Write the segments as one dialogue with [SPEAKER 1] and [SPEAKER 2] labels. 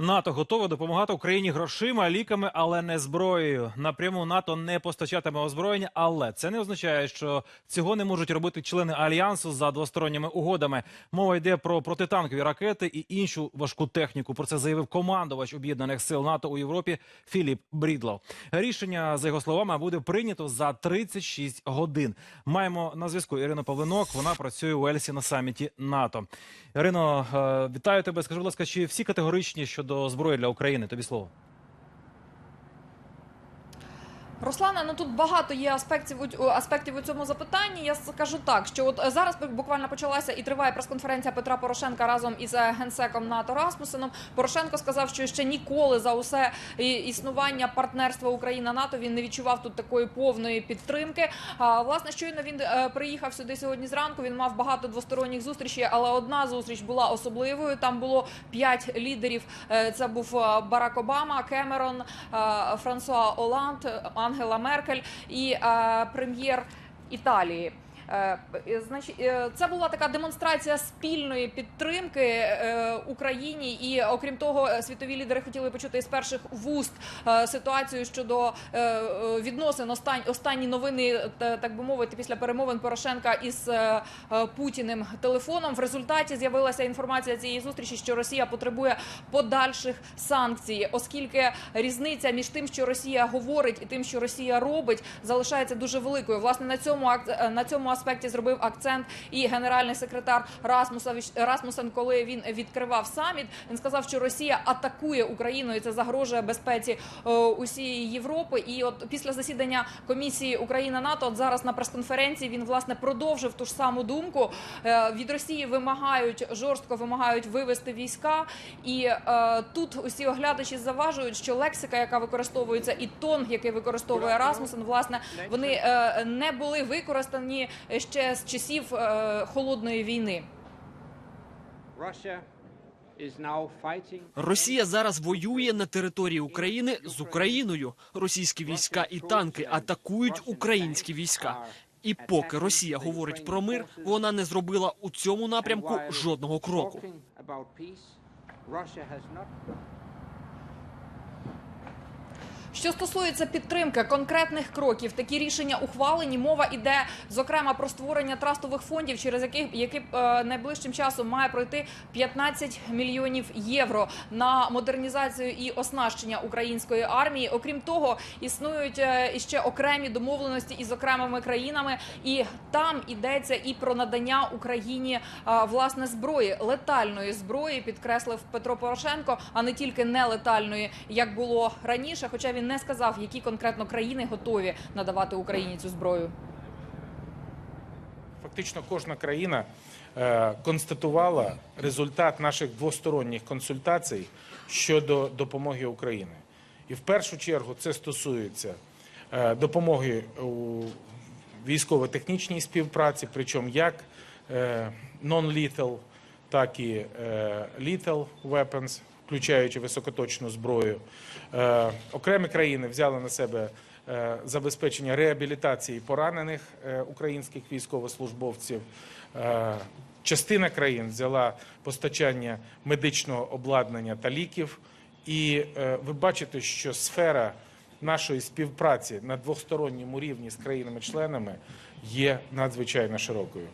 [SPEAKER 1] НАТО готове допомагати Україні грошима, ліками, але не зброєю. Напряму НАТО не постачатиме озброєння, але це не означає, що цього не можуть робити члени альянсу за двосторонніми угодами. Мова йде про протитанкові ракети і іншу важку техніку. Про це заявив командувач об'єднаних сил НАТО у Європі Філіп Брідлов. Рішення за його словами буде прийнято за 36 годин. Маємо на зв'язку Ірину Павлинок. Вона працює у Ельсі на саміті НАТО. Ірино, е, вітаю тебе. Скажи, будь ласка, чи всі категоричні щодо зброї для України? Тобі слово.
[SPEAKER 2] Руслана, ну тут багато є аспектів аспектів у цьому запитанні. Я скажу так, що от зараз буквально почалася і триває прес-конференція Петра Порошенка разом із е, генсеком НАТО Расмусеном. Порошенко сказав, що ще ніколи за усе існування партнерства Україна НАТО він не відчував тут такої повної підтримки. А власне, щойно він е, приїхав сюди сьогодні зранку. Він мав багато двосторонніх зустрічей, але одна зустріч була особливою. Там було п'ять лідерів. Е, Це був Барак Обама, Кемерон, Франсуа Оланд, Ангела Меркель і е, прем'єр Італії. Е, е, Значить, е, це була така демонстрація спільної підтримки Україні, і окрім того, світові лідери хотіли почути із перших вуст ситуацію щодо відносин останні новини, так би мовити, після перемовин Порошенка із Путіним телефоном. В результаті з'явилася інформація цієї зустрічі, що Росія потребує подальших санкцій, оскільки різниця між тим, що Росія говорить, і тим, що Росія робить, залишається дуже великою. Власне на цьому ак- е, на цьому аспекті зробив акцент і генеральний секретар Расмусович Расмусен, коли він відкривав саміт. Він сказав, що Росія атакує Україну, і це загрожує безпеці е, усієї Європи. І от після засідання комісії Україна НАТО, от зараз на прес-конференції він власне продовжив ту ж саму думку. Е, Від Росії вимагають жорстко вимагають вивести війська, і е, тут усі оглядачі заважують, що лексика, яка використовується, і тон, який використовує Расмусен, власне, вони е, не були використані ще з часів е, холодної війни.
[SPEAKER 3] Росія зараз воює на території України з Україною. Російські війська і танки атакують українські війська. І поки Росія говорить про мир, вона не зробила у цьому напрямку жодного кроку.
[SPEAKER 2] Що стосується підтримки конкретних кроків, такі рішення ухвалені. Мова йде зокрема про створення трастових фондів, через яких які е, найближчим часом має пройти 15 мільйонів євро на модернізацію і оснащення української армії. Окрім того, існують е, іще окремі домовленості із окремими країнами, і там йдеться і про надання Україні е, власне зброї, летальної зброї, підкреслив Петро Порошенко, а не тільки нелетальної, як було раніше. Хоча він не сказав, які конкретно країни готові надавати Україні цю зброю.
[SPEAKER 4] Фактично кожна країна е, констатувала результат наших двосторонніх консультацій щодо допомоги України. І в першу чергу це стосується е, допомоги у військово-технічній співпраці, причому як е, non-lethal, так і е, lethal weapons, включаючи високоточну зброю. Е, Окремі країни взяли на себе е, забезпечення реабілітації поранених е, українських військовослужбовців. Частина країн взяла постачання медичного обладнання та ліків. І ви бачите, що сфера нашої співпраці на двосторонньому рівні з країнами-членами є надзвичайно широкою.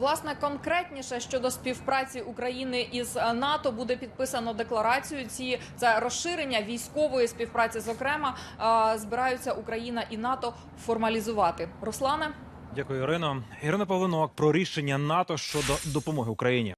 [SPEAKER 2] Власне, конкретніше щодо співпраці України із е, НАТО буде підписано декларацію. Ці це розширення військової співпраці. Зокрема, е, збираються Україна і НАТО формалізувати. Руслане.
[SPEAKER 1] Дякую, Ірино. Ірина Павлинок про рішення НАТО щодо допомоги Україні.